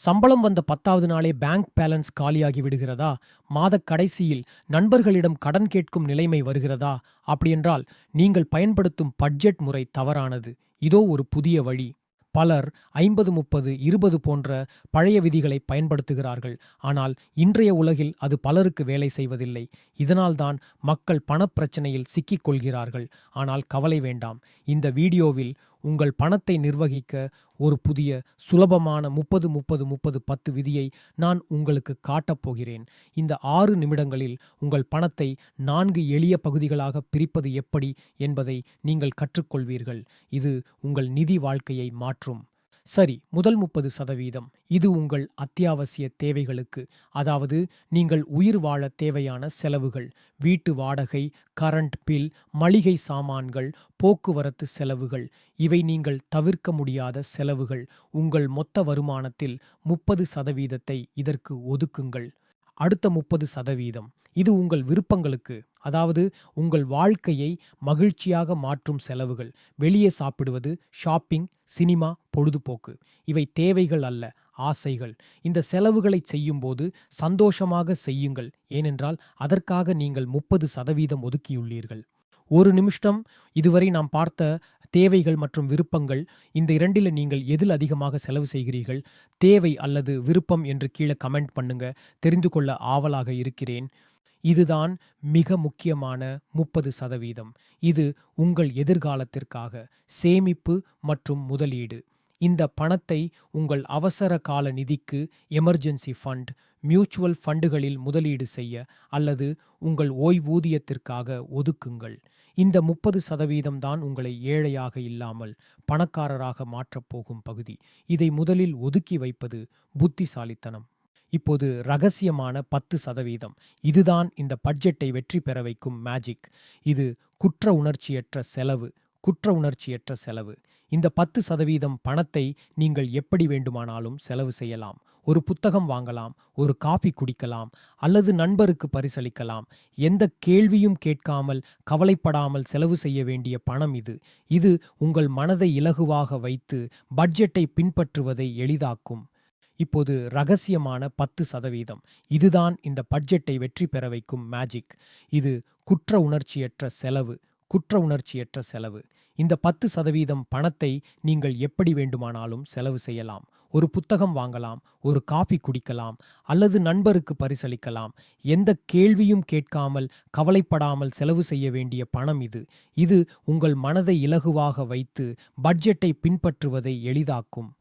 சம்பளம் வந்த பத்தாவது நாளே பேங்க் பேலன்ஸ் காலியாகி விடுகிறதா? மாதக் கடைசியில் நண்பர்களிடம் கடன் கேட்கும் நிலைமை வருகிறதா? அப்படியென்றால் நீங்கள் பயன்படுத்தும் பட்ஜெட் முறை தவறானது. இதோ ஒரு புதிய வழி. பலர் ஐம்பது முப்பது இருபது போன்ற பழைய விதிகளை பயன்படுத்துகிறார்கள். ஆனால் இன்றைய உலகில் அது பலருக்கு வேலை செய்வதில்லை. இதனால்தான் மக்கள் பணப்பிரச்சனையில் சிக்கிக் கொள்கிறார்கள். ஆனால் கவலை வேண்டாம். இந்த வீடியோவில் உங்கள் பணத்தை நிர்வகிக்க ஒரு புதிய சுலபமான முப்பது முப்பது முப்பது பத்து விதியை நான் உங்களுக்கு காட்டப் போகிறேன். இந்த ஆறு நிமிடங்களில் உங்கள் பணத்தை நான்கு எளிய பகுதிகளாக பிரிப்பது எப்படி என்பதை நீங்கள் கற்றுக்கொள்வீர்கள். இது உங்கள் நிதி வாழ்க்கையை மாற்றும். சரி முதல் முப்பது சதவீதம். இது உங்கள் அத்தியாவசிய தேவைகளுக்கு அதாவது நீங்கள் உயிர் வாழ தேவையான செலவுகள் வீட்டு வாடகை கரண்ட் பில் மளிகை சாமான்கள் போக்குவரத்து செலவுகள் இவை நீங்கள் தவிர்க்க முடியாத செலவுகள். உங்கள் மொத்த வருமானத்தில் முப்பது சதவீதத்தை இதற்கு ஒதுக்குங்கள். அடுத்த முப்பது சதவீதம். இது உங்கள் விருப்பங்களுக்கு அதாவது உங்கள் வாழ்க்கையை மகிழ்ச்சியாக மாற்றும் செலவுகள். வெளியே சாப்பிடுவது ஷாப்பிங் சினிமா பொழுதுபோக்கு. இவை தேவைகள் அல்ல ஆசைகள். இந்த செலவுகளை செய்யும்போது சந்தோஷமாக செய்யுங்கள். ஏனென்றால் அதற்காக நீங்கள் முப்பது சதவீதம் ஒதுக்கியுள்ளீர்கள். ஒரு நிமிஷம் இதுவரை நாம் பார்த்த தேவைகள் மற்றும் விருப்பங்கள் இந்த இரண்டில் நீங்கள் எதில் அதிகமாக செலவு செய்கிறீர்கள்? தேவை அல்லது விருப்பம் என்று கீழே கமெண்ட் பண்ணுங்க. தெரிந்து கொள்ள ஆவலாக இருக்கிறேன். இதுதான் மிக முக்கியமான முப்பது சதவீதம். இது உங்கள் எதிர்காலத்திற்காக சேமிப்பு மற்றும் முதலீடு. இந்த பணத்தை உங்கள் அவசர கால நிதிக்கு எமர்ஜென்சி ஃபண்ட் மியூச்சுவல் ஃபண்டுகளில் முதலீடு செய்ய அல்லது உங்கள் ஓய்வூதியத்திற்காக ஒதுக்குங்கள். இந்த முப்பது சதவீதம் தான் உங்களை ஏழையாக இல்லாமல் பணக்காரராக மாற்றப் போகும் பகுதி. இதை முதலில் ஒதுக்கி வைப்பது புத்திசாலித்தனம். இப்போது ரகசியமான பத்து சதவீதம். இதுதான் இந்த பட்ஜெட்டை வெற்றி பெற வைக்கும் மேஜிக் இது குற்ற உணர்ச்சியற்ற செலவு குற்ற உணர்ச்சியற்ற செலவு. இந்த பத்து சதவீதம் பணத்தை நீங்கள் எப்படி வேண்டுமானாலும் செலவு செய்யலாம். ஒரு புத்தகம் வாங்கலாம் ஒரு காஃபி குடிக்கலாம் அல்லது நண்பருக்கு பரிசளிக்கலாம். எந்த கேள்வியும் கேட்காமல் கவலைப்படாமல் செலவு செய்ய வேண்டிய பணம் இது. இது உங்கள் மனதை இலகுவாக வைத்து பட்ஜெட்டை பின்பற்றுவதை எளிதாக்கும். இப்போது ரகசியமான பத்து சதவீதம். இதுதான் இந்த பட்ஜெட்டை வெற்றி பெற வைக்கும் மேஜிக் இது குற்ற உணர்ச்சியற்ற செலவு குற்ற உணர்ச்சியற்ற செலவு. இந்த பத்து சதவீதம் பணத்தை நீங்கள் எப்படி வேண்டுமானாலும் செலவு செய்யலாம். ஒரு புத்தகம் வாங்கலாம் ஒரு காஃபி குடிக்கலாம் அல்லது நண்பருக்கு பரிசளிக்கலாம். எந்த கேள்வியும் கேட்காமல் கவலைப்படாமல் செலவு செய்ய வேண்டிய பணம் இது. இது உங்கள் மனதை இலகுவாக வைத்து பட்ஜெட்டை பின்பற்றுவதை எளிதாக்கும்.